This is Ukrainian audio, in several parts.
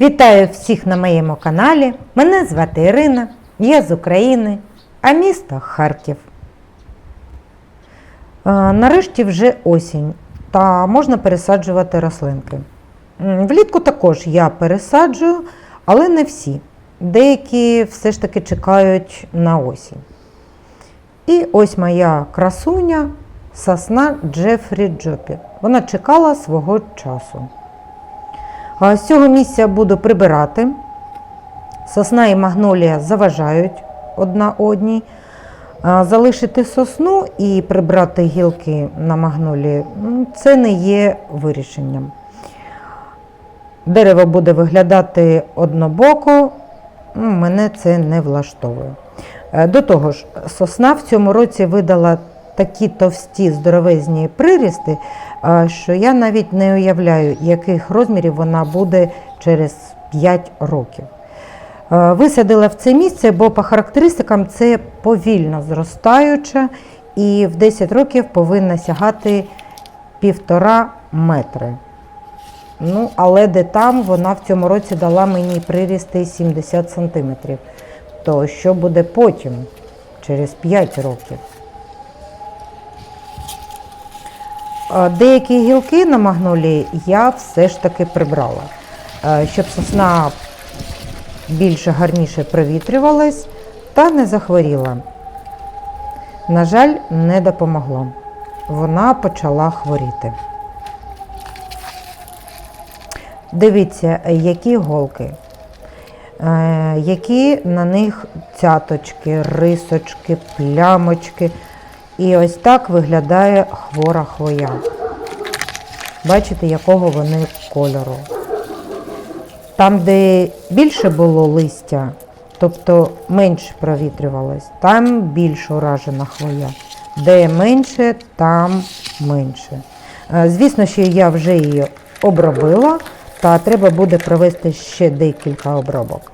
Вітаю всіх на моєму каналі. Мене звати Ірина, я з України, а місто Харків. Е, Нарешті вже осінь, та можна пересаджувати рослинки. Влітку також я пересаджую, але не всі. Деякі все ж таки чекають на осінь. І ось моя красуня сосна Джефрі Джопі. Вона чекала свого часу. З цього місця буду прибирати. Сосна і магнолія заважають одна одній. Залишити сосну і прибрати гілки на магнолії це не є вирішенням. Дерево буде виглядати однобоко, мене це не влаштовує. Е, До того ж, сосна в цьому році видала такі товсті здоровезні прирісти, що я навіть не уявляю, яких розмірів вона буде через 5 років. Висадила в це місце, бо по характеристикам це повільно зростаюча і в 10 років повинна сягати півтора метри. Ну, але де там вона в цьому році дала мені прирісти 70 сантиметрів. То що буде потім, через 5 років? А Деякі гілки на магнолії я все ж таки прибрала, е, щоб сосна більше гарніше провітрювалась та не захворіла. На жаль, не допомогло. Вона почала хворіти. Дивіться, які голки, е, які на них цяточки, рисочки, плямочки. І ось так виглядає хвора хвоя. Бачите, якого вони кольору. Там, де більше було листя, тобто менше провітрювалось, там більш уражена хвоя. Де менше, там менше. Е, Звісно, що я вже її обробила, та треба буде провести ще декілька обробок.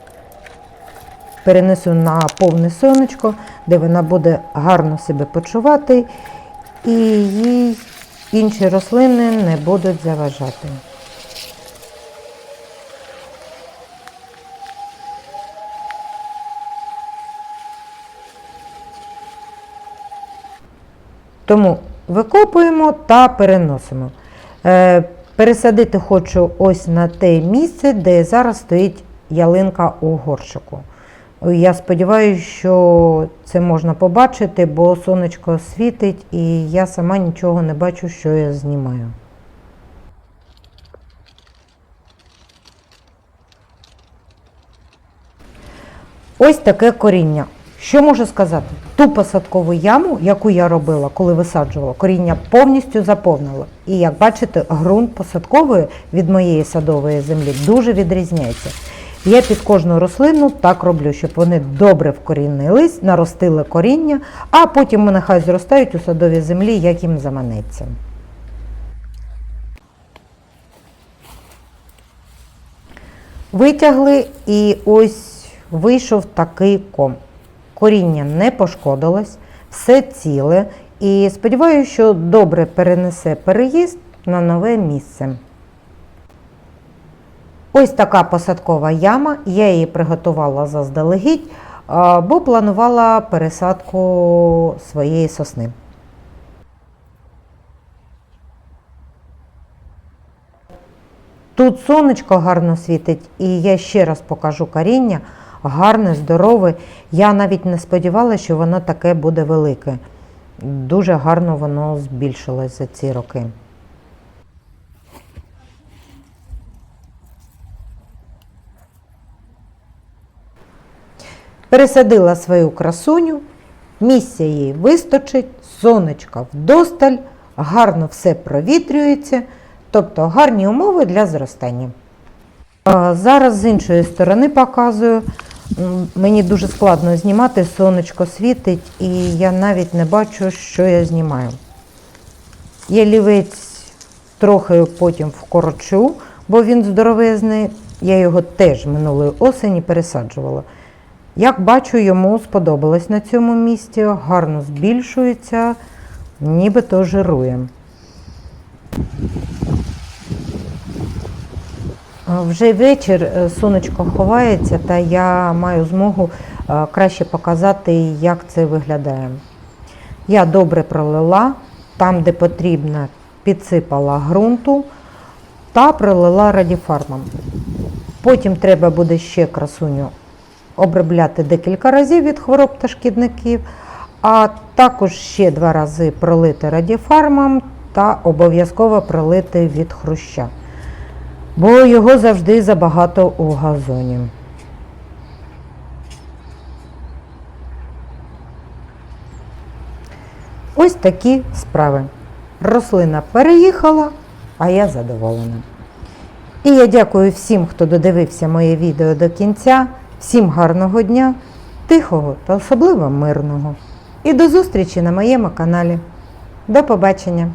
Перенесу на повне сонечко, де вона буде гарно себе почувати, і їй інші рослини не будуть заважати. Тому викопуємо та переносимо. Е, пересадити хочу ось на те місце, де зараз стоїть ялинка у горщику. Я сподіваюся, що це можна побачити, бо сонечко світить і я сама нічого не бачу, що я знімаю. Ось таке коріння. Що можу сказати? Ту посадкову яму, яку я робила, коли висаджувала, коріння повністю заповнило. І як бачите, ґрунт посадкової від моєї садової землі дуже відрізняється. Я під кожну рослину так роблю, щоб вони добре вкорінились, наростили коріння, а потім вони нехай зростають у садовій землі, як їм заманеться. Витягли і ось вийшов такий ком. Коріння не пошкодилось, все ціле і сподіваюся, що добре перенесе переїзд на нове місце. Ось така посадкова яма. Я її приготувала заздалегідь, бо планувала пересадку своєї сосни. Тут сонечко гарно світить, і я ще раз покажу коріння. Гарне, здорове. Я навіть не сподівалася, що воно таке буде велике. Дуже гарно воно збільшилось за ці роки. Пересадила свою красуню, місця їй вистачить, сонечка вдосталь, гарно все провітрюється, тобто гарні умови для зростання. Зараз з іншої сторони показую. Мені дуже складно знімати, сонечко світить, і я навіть не бачу, що я знімаю. Я лівець трохи потім вкорочу, бо він здоровезний. Я його теж минулої осені пересаджувала. Як бачу, йому сподобалось на цьому місці, гарно збільшується, нібито жирує. Вже вечір, е, сонечко ховається, та я маю змогу е, краще показати, як це виглядає. Я добре пролила, там, де потрібно, підсипала ґрунту та пролила радіфармом. Потім треба буде ще красуню обробляти декілька разів від хвороб та шкідників, а також ще два рази пролити радіфармом та обов'язково пролити від хруща бо його завжди забагато у газоні. Ось такі справи. Рослина переїхала, а я задоволена. І я дякую всім, хто додивився моє відео до кінця. Всім гарного дня, тихого та особливо мирного. І до зустрічі на моєму каналі. До побачення!